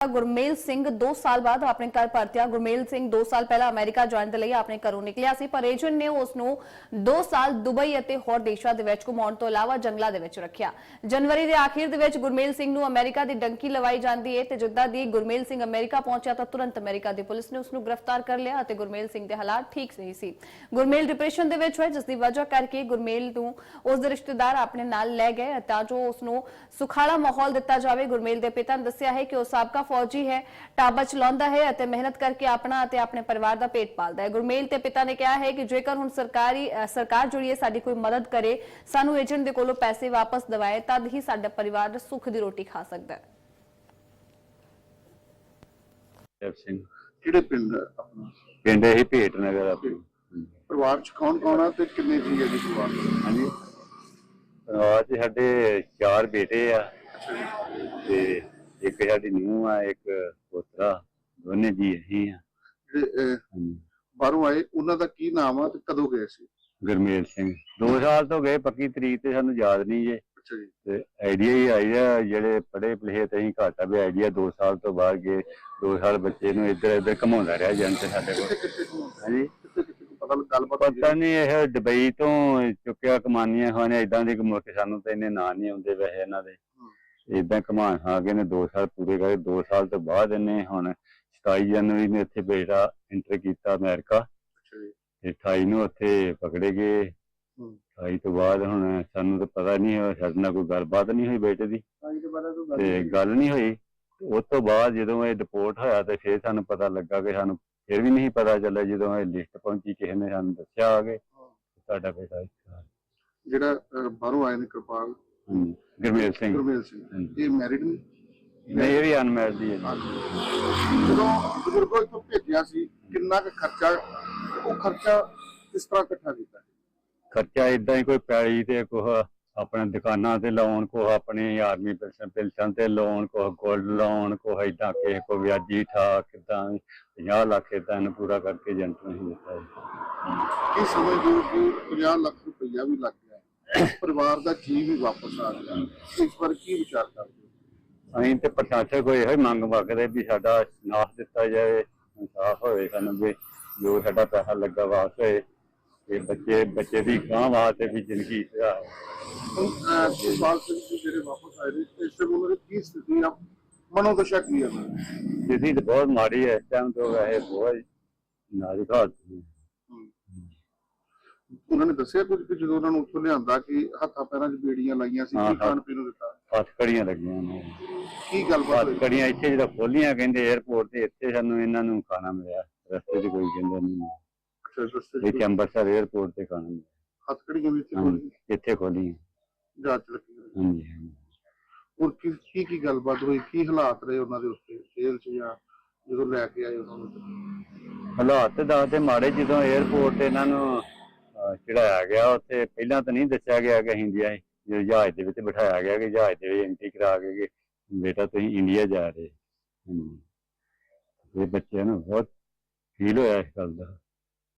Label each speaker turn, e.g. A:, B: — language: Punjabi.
A: ਗੁਰਮੇਲ ਸਿੰਘ 2 ਸਾਲ ਬਾਅਦ ਆਪਣੇ ਘਰ ਪਰਤਿਆ। ਗੁਰਮੇਲ ਸਿੰਘ 2 ਸਾਲ ਪਹਿਲਾਂ ਅਮਰੀਕਾ ਜਾਣ ਦੇ ਲਈ ਆਪਣੇ ਘਰੋਂ ਨਿਕਲਿਆ ਸੀ, ਪਰ ਏਜੰਟ ਨੇ ਉਸ ਨੂੰ 2 ਸਾਲ ਦੁਬਈ ਅਤੇ ਹੋਰ ਦੇਸ਼ਾਂ ਦੇ ਵਿੱਚ ਘੁਮਾਉਣ ਤੋਂ ਇਲਾਵਾ ਜੰਗਲਾਂ ਦੇ ਵਿੱਚ ਰੱਖਿਆ। ਜਨਵਰੀ ਦੇ ਆਖਿਰ ਦੇ ਵਿੱਚ ਗੁਰਮੇਲ ਸਿੰਘ ਨੂੰ ਅਮਰੀਕਾ ਦੀ ਡੰਕੀ ਲਵਾਈ ਜਾਂਦੀ ਹੈ ਤੇ ਜਿੱਦਾਂ ਦੀ ਗੁਰਮੇਲ ਸਿੰਘ ਅਮਰੀਕਾ ਪਹੁੰਚਿਆ ਤਾਂ ਤੁਰੰਤ ਅਮਰੀਕਾ ਦੀ ਪੁਲਿਸ ਨੇ ਉਸ ਨੂੰ ਗ੍ਰਿਫਤਾਰ ਕਰ ਲਿਆ ਅਤੇ ਗੁਰਮੇਲ ਸਿੰਘ ਦੇ ਹਾਲਾਤ ਠੀਕ ਨਹੀਂ ਸੀ। ਗੁਰਮੇਲ ਡਿਪਰੈਸ਼ਨ ਦੇ ਵਿੱਚ ਹੈ ਜਿਸ ਦੀ ਵਜ੍ਹਾ ਕਰਕੇ ਗੁਰਮੇਲ ਨੂੰ ਉਸ ਦੇ ਰਿਸ਼ਤੇਦਾਰ ਆਪਣੇ ਨਾਲ ਲੈ ਗਏ ਤਾਂ ਜੋ ਉਸ ਨੂੰ ਸੁਖਾਲਾ ਮਾਹੌਲ ਦਿੱਤਾ ਜਾਵੇ, ਗੁਰਮੇਲ ਦੇ ਪਿਤਾ ਨੇ ਦੱਸਿਆ ਹੈ ਕਿ ਉਹ ਸਾਬਕਾ ਫੌਜੀ ਹੈ ਟਾਬਾ ਚਲਾਉਂਦਾ ਹੈ ਅਤੇ ਮਿਹਨਤ ਕਰਕੇ ਆਪਣਾ ਅਤੇ ਆਪਣੇ ਪਰਿਵਾਰ ਦਾ ਪੇਟ ਪਾਲਦਾ ਹੈ। ਗੁਰਮੇਲ ਤੇ ਪਿਤਾ ਨੇ ਕਿਹਾ ਹੈ ਕਿ ਜੇਕਰ ਹੁਣ ਸਰਕਾਰੀ ਸਰਕਾਰ ਜਿਹੜੀ ਹੈ ਸਾਡੀ ਕੋਈ ਮਦਦ ਕਰੇ ਸਾਨੂੰ ਏਜੰਟ ਦੇ ਕੋਲੋਂ ਪੈਸੇ ਵਾਪਸ ਦਿਵਾਏ ਤਦ ਹੀ ਸਾਡਾ ਪਰਿਵਾਰ ਸੁੱਖ ਦੀ ਰੋਟੀ ਖਾ ਸਕਦਾ ਹੈ।
B: ਦੇਵ ਸਿੰਘ।
C: ਕਿਹੜੇ ਪਿੰਡ ਹੈ ਆਪਣਾ?
B: ਪਿੰਡ ਇਹ ਭੇਟ ਨਗਰ ਆਪਣੀ।
C: ਪਰਿਵਾਰ ਚ ਕੌਣ ਕੌਣ ਆ ਤੇ ਕਿੰਨੇ ਜੀ ਹੈ ਜੀ ਪਰਿਵਾਰ? ਚ?
B: ਹਾਂਜੀ। ਪਰਿਵਾਰ 'ਚ ਸਾਡੇ ਚਾਰ ਬੇਟੇ ਆ। ਤੇ ਇੱਕ ਸਾਡੀ ਨੂੰਹ ਆ ਇੱਕ ਪੋਤਰਾ ਦੋਨੇ ਜੀ ਅਸੀਂ ਆ।
C: ਜਿਹੜੇ ਅਹ,
B: ਹਾਂਜੀ।
C: ਬਾਹਰੋਂ ਆਏ ਉਹਨਾਂ ਦਾ ਕੀ ਨਾਮ ਆ ਤੇ ਕਦੋਂ ਗਏ ਸੀ?
B: ਗੁਰਮੇਲ ਸਿੰਘ। 2 ਸਾਲ ਤੋਂ ਗਏ ਪੱਕੀ ਤਰੀਕ ਤੇ ਸਾਨੂੰ ਯਾਦ ਨਹੀਂ ਜੇ।
C: ਅੱਛਾ ਜੀ।
B: ਤੇ ਆਈਡੀਆ ਹੀ ਆਈ ਆ ਜਿਹੜੇ ਪੜੇ ਪਲੇ ਤੇ ਅਸੀਂ ਘਾਟਾ ਵੀ ਆਈਡੀਆ 2 ਸਾਲ ਤੋਂ ਬਾਅਦ ਗਏ। 2 ਸਾਲ ਬੱਚੇ ਨੂੰ ਇੱਧਰ ਇੱਧਰ ਘਮਾਉਂਦਾ ਰਿਹਾ ਏਜੰਟ ਸਾਡੇ ਕੋਲ।
C: ਕਿੱਥੇ ਕਿੱਥੇ ਘੁੰਮਾਉਂਦੇ?
B: ਹਾਂਜੀ।
C: ਕਿੱਥੇ ਕਿੱਥੇ ਕੋਈ ਪਤਾ
B: ਨਹੀਂ ਇਹ ਦੁਬਈ ਤੋਂ ਚੁੱਕਿਆ ਕਮਾਨੀਆਂ ਹੋਣੇ ਇਦਾਂ ਦੀ ਮੁੜ ਕੇ ਸਾਨੂੰ ਤਾਂ ਇਹਨੇ ਨਾਂ ਨਹੀਂ ਆਉਂਦੇ ਵੈਸੇ ਇਹਨਾਂ ਦੇ। ਇਦਾਂ ਕਮਾਨ ਆ ਕੇ ਨੇ 2 ਸਾਲ ਪੂਰੇ ਕਰੇ 2 ਸਾਲ ਤੋਂ ਬਾਅਦ ਇਹਨੇ ਹੁਣ 27 ਜਨਵਰੀ ਨੂੰ ਇੱਥੇ ਬੇਟਾ ਇੰਟਰ ਕੀਤਾ ਅਮਰੀਕਾ।
C: ਅੱਛਾ ਜੀ।
B: ਤੇ 28 ਨੂੰ ਉੱਥੇ ਪਕੜੇ ਗਏ।
C: ਹੂੰ।
B: 28 ਤੋਂ ਬਾਅਦ ਹੁਣ ਸਾਨੂੰ ਤਾਂ ਪਤਾ ਨਹੀਂ ਹੋਇਆ ਸਾਡੇ ਨਾਲ ਕੋਈ ਗੱਲਬਾਤ ਨਹੀਂ ਹੋਈ ਬੇਟੇ ਦੀ।
C: ਤੋਂ
B: ਗੱਲ ਨਹੀਂ ਹੋਈ। ਉਸ ਤੋਂ ਬਾਅਦ ਜਦੋਂ ਇਹ ਡਿਪੋਰਟ ਹੋਇਆ ਤੇ ਫਿਰ ਸਾਨੂੰ ਪਤਾ ਲੱਗਾ ਕਿ ਸਾਨੂੰ ਫਿਰ ਵੀ ਨਹੀਂ ਪਤਾ ਚੱਲਿਆ ਜਦੋਂ ਇਹ ਲਿਸਟ ਪਹੁੰਚੀ ਕਿਸੇ ਨੇ ਸਾਨੂੰ ਦੱਸਿਆ ਆ ਕੇ। ਸਾਡਾ ਬੇਟਾ।
C: ਜਿਹੜਾ ਬਾਹਰੋਂ ਆਏ ਨੇ ਕਿਰਪਾਲ
B: ਹਮ, ਗੁਰਮੇਲ ਸਿੰਘ।
C: ਗੁਰਮੇਲ ਸਿੰਘ।
B: ਹਾਂਜੀ।
C: ਇਹ ਮੈਰਿਡ ਨੇ?
B: ਨਹੀਂ ਇਹ ਵੀ ਅਨਮੈਰਿਡ ਹੀ ਹੈ
C: ਜਦੋਂ ਬਜ਼ੁਰਗੋ ਇੱਥੋਂ ਭੇਜਿਆ ਸੀ ਕਿੰਨਾ ਕੁ ਖਰਚਾ ਉਹ ਖਰਚਾ ਕਿਸ ਤਰ੍ਹਾਂ ਇਕੱਠਾ ਕੀਤਾ?
B: ਖਰਚਾ ਇਦਾਂ ਹੀ ਕੋਈ ਪੈਲੀ ਤੇ ਕੁਛ ਆਪਣੇ ਦੁਕਾਨਾਂ ਤੇ ਲਾਉਣ ਕੋ ਆਪਣੀ ਆਰਮੀ ਪੈਨਸ਼ਨ ਪੈਨਸ਼ਨ ਤੇ ਲਾਉਣ ਕੋ ਗੋਲਡ ਲਾਉਣ ਕੋ ਇਦਾਂ ਕਿਸੇ ਕੋ ਵਿਆਜੀ ਠਾ ਕਿਦਾਂ 50 ਲੱਖ ਇਦਾਂ ਇਹਨੂੰ ਪੂਰਾ ਕਰਕੇ ਏਜੰਟ ਨੂੰ ਹੀ ਦਿੱਤਾ ਜੀ।
C: ਕੀ ਸਮਝਦੇ ਹੋ ਕਿ 50 ਲੱਖ ਰੁਪਈਆ ਵੀ ਲੱਗ ਗਿਆ। ਪਰਿਵਾਰ ਦਾ ਜੀ ਵੀ ਵਾਪਸ ਆ ਗਿਆ। ਇਸ ਪਰ ਕੀ ਵਿਚਾਰ ਕਰਦੇ
B: ਅਸੀਂ ਤੇ ਪ੍ਰਸ਼ਾਸਨ ਕੋਈ ਇਹੋ ਹੀ ਮੰਗ ਮੰਗਦੇ ਵੀ ਸਾਡਾ ਨਾਸ ਦਿੱਤਾ ਜਾਏ ਇਨਸਾਫ ਹੋਵੇ ਸਾਨੂੰ ਵੀ ਜੋ ਸਾਡਾ ਪੈਸਾ ਲੱਗਾ ਹੋਏ ਤੇ ਬੱਚੇ ਬੱਚੇ ਦੀ ਗਾਂ ਵਾਸਤੇ ਵੀ ਜ਼ਿੰਦਗੀ
C: ਅਹ, ਸੁਖਪਾਲ ਸਿੰਘ ਜੀ ਜਿਹੜੇ ਵਾਪਸ ਆਏ ਨੇ ਇਸ ਸਮੇਂ ਉਹਨਾਂ ਦੀ ਕੀ ਸਥਿਤੀ ਆ? ਮਨੋਦਸ਼ਾ ਕੀ ਹੈ ਉਹਨਾਂ ਦੀ?
B: ਜਿਹਦੀ ਤਾਂ ਬਹੁਤ ਮਾੜੀ ਹੈ ਇਸ ਟਾਈਮ ਤੋਂ ਵੈਸੇ ਬਹੁਤ ਨਾਜ਼ੁਕ ਹਾਲਤ ਹੈ।
C: ਉਹਨਾਂ ਨੇ ਦੱਸਿਆ ਕੁਝ ਕਿ ਜਦੋਂ ਉਹਨਾਂ ਨੂੰ ਉੱਥੋਂ ਲਿਆਂਦਾ ਕਿ ਹੱਥਾਂ ਪੈਰਾਂ 'ਚ ਬੇੜੀਆਂ ਲਾਈਆਂ ਸੀ ਕੀ
B: ਹਾਂ, ਹਾਂ।
C: ਖਾਣ ਪੀਣ ਨੂੰ ਦਿੱਤਾ?
B: ਫਸਕੜੀਆਂ ਲੱਗੀਆਂ ਨੇ।
C: ਕੀ
B: ਗੱਲ
C: ਬਾਤ
B: ਫਸਕੜੀਆਂ ਇੱਥੇ ਜਦੋਂ ਖੋਲੀਆਂ ਕਹਿੰਦੇ 에어ਪੋਰਟ ਤੇ ਇੱਥੇ ਸਾਨੂੰ ਇਹਨਾਂ ਨੂੰ ਖਾਣਾ ਮਿਲਿਆ। ਰਸਤੇ 'ਚ ਕੋਈ ਕਹਿੰਦਾ ਨਹੀਂ ਮਿਲਿਆ।
C: ਅੱਛਾ, ਰਸਤੇ 'ਚ
B: ਇੱਥੇ ਅੰਮ੍ਰਿਤਸਰ 에어ਪੋਰਟ ਤੇ ਖਾਣਾ ਮਿਲਿਆ।
C: ਹੱਥਕੜੀਆਂ ਵੀ
B: ਹਾਂਜੀ, ਇੱਥੇ ਖੋਲੀਆਂ।
C: ਜਾਂਚ ਲੱਗੀ
B: ਹਾਂਜੀ ਹਾਂਜੀ।
C: ਹੋਰ ਕੀ ਕੀ ਕੀ ਗੱਲਬਾਤ ਹੋਈ? ਕੀ ਹਾਲਾਤ ਰਹੇ ਉਹਨਾਂ ਦੇ ਉੱਤੇ? ਜੇਲ੍ਹ 'ਚ ਜਾਂ ਜਦੋਂ ਲੈ ਕੇ ਆਏ ਉਹਨਾਂ ਨੂੰ?
B: ਹਾਲਾਤ ਤਾਂ ਦੱਸਦੇ ਮਾੜੇ ਜਦੋਂ 에어ਪੋਰਟ ਤੇ ਇਹਨਾਂ ਨੂੰ ਚੜਾਇਆ ਗਿਆ ਉੱਥੇ ਪਹਿਲਾਂ ਤਾਂ ਨਹੀਂ ਦੱਸਿਆ ਗਿਆ ਕਿ ਅਸੀਂ ਇੰਡੀਆ ਜਦੋਂ ਜਹਾਜ਼ ਦੇ ਵਿੱਚ ਬਿਠਾਇਆ ਗਿਆ ਕਿ ਜਹਾਜ਼ ਦੇ ਵਿੱਚ ਐਂਟਰੀ ਕਰਾ ਕੇ ਕਿ ਬੇਟਾ ਤੁਸੀਂ ਇੰਡੀਆ ਜਾ ਰਹੇ ਇਹ ਬੱਚਿਆਂ ਨੂੰ ਬਹੁਤ ਫੀਲ ਹੋਇਆ ਇਸ ਗੱਲ ਦਾ।